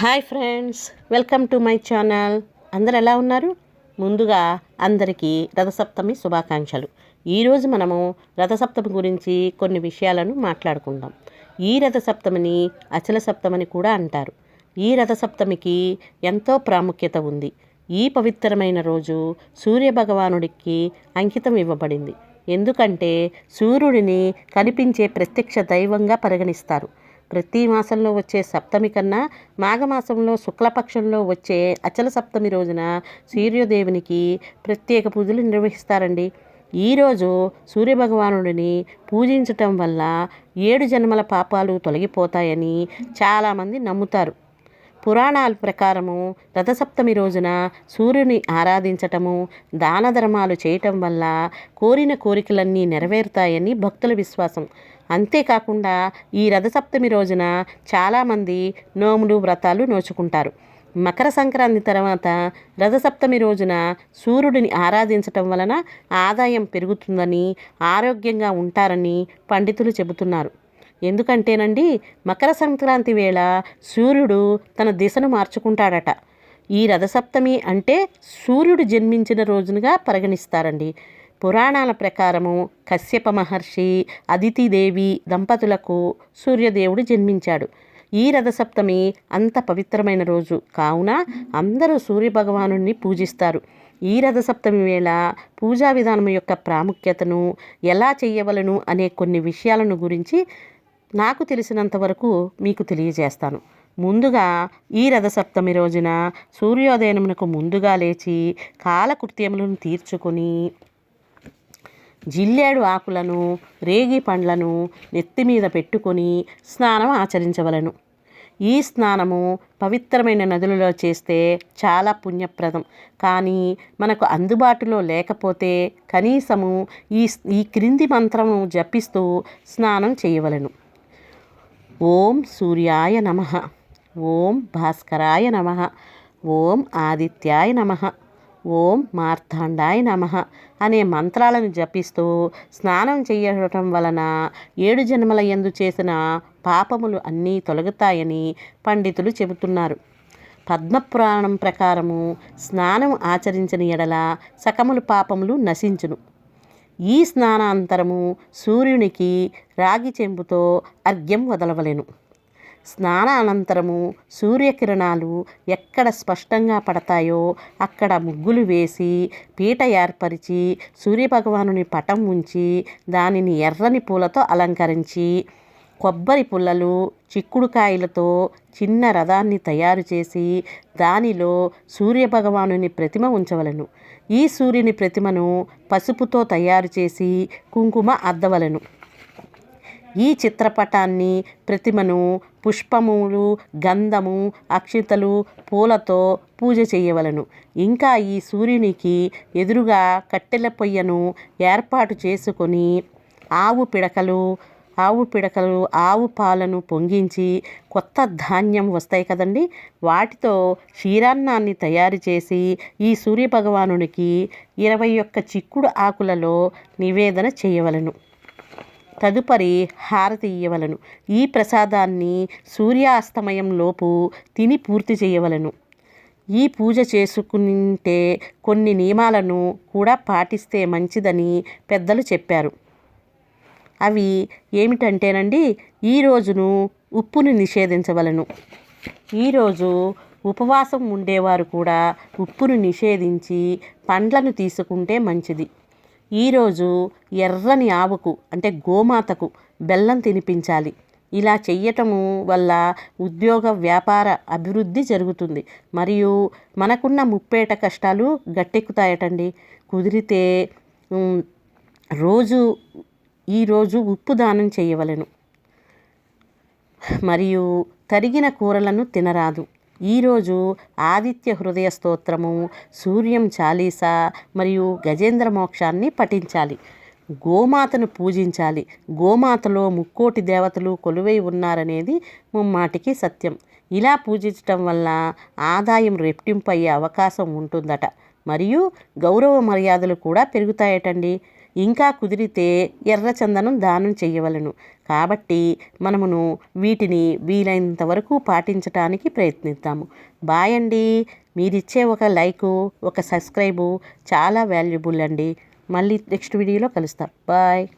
Hi friends welcome to my channel. అందరు ఎలా ఉన్నారు? ముందుగా అందరికీ రథసప్తమి శుభాకాంక్షలు. ఈరోజు మనము రథసప్తమి గురించి కొన్ని విషయాలను మాట్లాడుకుందాం. ఈ రథసప్తమిని అచల సప్తమని కూడా అంటారు. ఈ రథసప్తమికి ఎంతో ప్రాముఖ్యత ఉంది. ఈ పవిత్రమైన రోజు సూర్య భగవానుడికి అంకితం ఇవ్వబడింది. ఎందుకంటే సూర్యుడిని కనిపించే ప్రత్యక్ష దైవంగా పరిగణిస్తారు. ప్రతి మాసంలో వచ్చే సప్తమి కన్నా మాఘమాసంలో శుక్లపక్షంలో వచ్చే అచల సప్తమి రోజున సూర్యదేవునికి ప్రత్యేక పూజలు నిర్వహిస్తారండి. ఈరోజు సూర్యభగవానుడిని పూజించటం వల్ల ఏడు జన్మల పాపాలు తొలగిపోతాయని చాలామంది నమ్ముతారు. పురాణాల ప్రకారము రథసప్తమి రోజున సూర్యుని ఆరాధించటము దాన ధర్మాలు చేయటం వల్ల కోరిన కోరికలన్నీ నెరవేరుతాయని భక్తుల విశ్వాసం. అంతేకాకుండా ఈ రథసప్తమి రోజున చాలామంది నోములు వ్రతాలు నోచుకుంటారు. మకర సంక్రాంతి తర్వాత రథసప్తమి రోజున సూర్యుడిని ఆరాధించటం వలన ఆదాయం పెరుగుతుందని ఆరోగ్యంగా ఉంటారని పండితులు చెబుతున్నారు. ఎందుకంటేనండి మకర సంక్రాంతి వేళ సూర్యుడు తన దిశను మార్చుకుంటాడట. ఈ రథసప్తమి అంటే సూర్యుడు జన్మించిన రోజునుగా పరిగణిస్తారండి. పురాణాల ప్రకారము కశ్యప మహర్షి అదితిదేవి దంపతులకు సూర్యదేవుడు జన్మించాడు. ఈ రథసప్తమి అంత పవిత్రమైన రోజు. కావున అందరూ సూర్యభగవాను పూజిస్తారు. ఈ రథసప్తమి వేళ పూజా విధానం యొక్క ప్రాముఖ్యతను ఎలా చేయవలను అనే కొన్ని విషయాలను గురించి నాకు తెలిసినంత వరకు మీకు తెలియజేస్తాను. ముందుగా ఈ రథసప్తమి రోజున సూర్యోదయమునకు ముందుగా లేచి కాలకృత్యములను తీర్చుకొని జిల్లేడు ఆకులను రేగి పండ్లను నెత్తి మీద పెట్టుకొని స్నానం ఆచరించవలను. ఈ స్నానము పవిత్రమైన నదులలో చేస్తే చాలా పుణ్యప్రదం. కానీ మనకు అందుబాటులో లేకపోతే కనీసము ఈ ఈ క్రింది మంత్రము జపిస్తూ స్నానం చేయవలను. ఓం సూర్యాయ నమ. ఓం భాస్కరాయ నమ. ఓం ఆదిత్యాయ నమ. ఓం మార్తాండాయ నమ అనే మంత్రాలను జపిస్తూ స్నానం చేయటం వలన ఏడు జన్మల ఎందు చేసిన పాపములు అన్నీ తొలగుతాయని పండితులు చెబుతున్నారు. పద్మపురాణం ప్రకారము స్నానం ఆచరించిన ఎడల సకములు పాపములు నశించును. ఈ స్నానాంతరము సూర్యునికి రాగి చెంబుతో అర్ఘ్యం వదలవలెను. స్నానానంతరము సూర్యకిరణాలు ఎక్కడ స్పష్టంగా పడతాయో అక్కడ ముగ్గులు వేసి పీట ఏర్పరిచి సూర్యభగవానుని పటం ఉంచి దానిని ఎర్రని పూలతో అలంకరించి కొబ్బరి పుల్లలు చిక్కుడుకాయలతో చిన్న రథాన్ని తయారు చేసి దానిలో సూర్యభగవానుని ప్రతిమ ఉంచవలను. ఈ సూర్యుని ప్రతిమను పసుపుతో తయారు చేసి కుంకుమ అద్దవలను. ఈ చిత్రపటాన్ని ప్రతిమను పుష్పములు గంధము అక్షితలు పూలతో పూజ చేయవలను. ఇంకా ఈ సూర్యునికి ఎదురుగా కట్టెల పొయ్యను ఏర్పాటు చేసుకొని ఆవు పిడకలు ఆవు పిడకలు ఆవు పాలను పొంగించి కొత్త ధాన్యం వస్తాయి కదండి. వాటితో క్షీరాన్నాన్ని తయారు చేసి ఈ సూర్యభగవానునికి ఇరవై ఒక్క చిక్కుడు ఆకులలో నివేదన చేయవలను. తదుపరి హారతి ఇయ్యవలను. ఈ ప్రసాదాన్ని సూర్యాస్తమయంలోపు తిని పూర్తి చేయవలను. ఈ పూజ చేసుకుంటే కొన్ని నియమాలను కూడా పాటిస్తే మంచిదని పెద్దలు చెప్పారు. అవి ఏమిటంటేనండి ఈ రోజును ఉప్పును నిషేధించవలను. ఈరోజు ఉపవాసం ఉండేవారు కూడా ఉప్పును నిషేధించి పండ్లను తీసుకుంటే మంచిది. ఈరోజు ఎర్రని ఆవుకు అంటే గోమాతకు బెల్లం తినిపించాలి. ఇలా చెయ్యటము వల్ల ఉద్యోగ వ్యాపార అభివృద్ధి జరుగుతుంది. మరియు మనకున్న ముప్పేట కష్టాలు గట్టెక్కుతాయటండి. కుదిరితే రోజు ఈరోజు ఉప్పు దానం చేయవలెను. మరియు తరిగిన కూరలను తినరాదు. ఈరోజు ఆదిత్య హృదయ స్తోత్రము సూర్యం చాలీస మరియు గజేంద్ర మోక్షాన్ని పఠించాలి. గోమాతను పూజించాలి. గోమాతలో ముక్కోటి దేవతలు కొలువై ఉన్నారనేది ముమ్మాటికి సత్యం. ఇలా పూజించటం వల్ల ఆదాయం రెట్టింపు అయ్యే అవకాశం ఉంటుందట. మరియు గౌరవ మర్యాదలు కూడా పెరుగుతాయటండి. ఇంకా కుదిరితే ఎర్రచందనం దానం చేయవలను. కాబట్టి మనమును వీటిని వీలైనంత వరకు పాటించటానికి ప్రయత్నిద్దాము. బాయ్ అండి. మీరిచ్చే ఒక లైకు ఒక సబ్స్క్రైబు చాలా వాల్యుబుల్ అండి. మళ్ళీ నెక్స్ట్ వీడియోలో కలుస్తాం. బాయ్.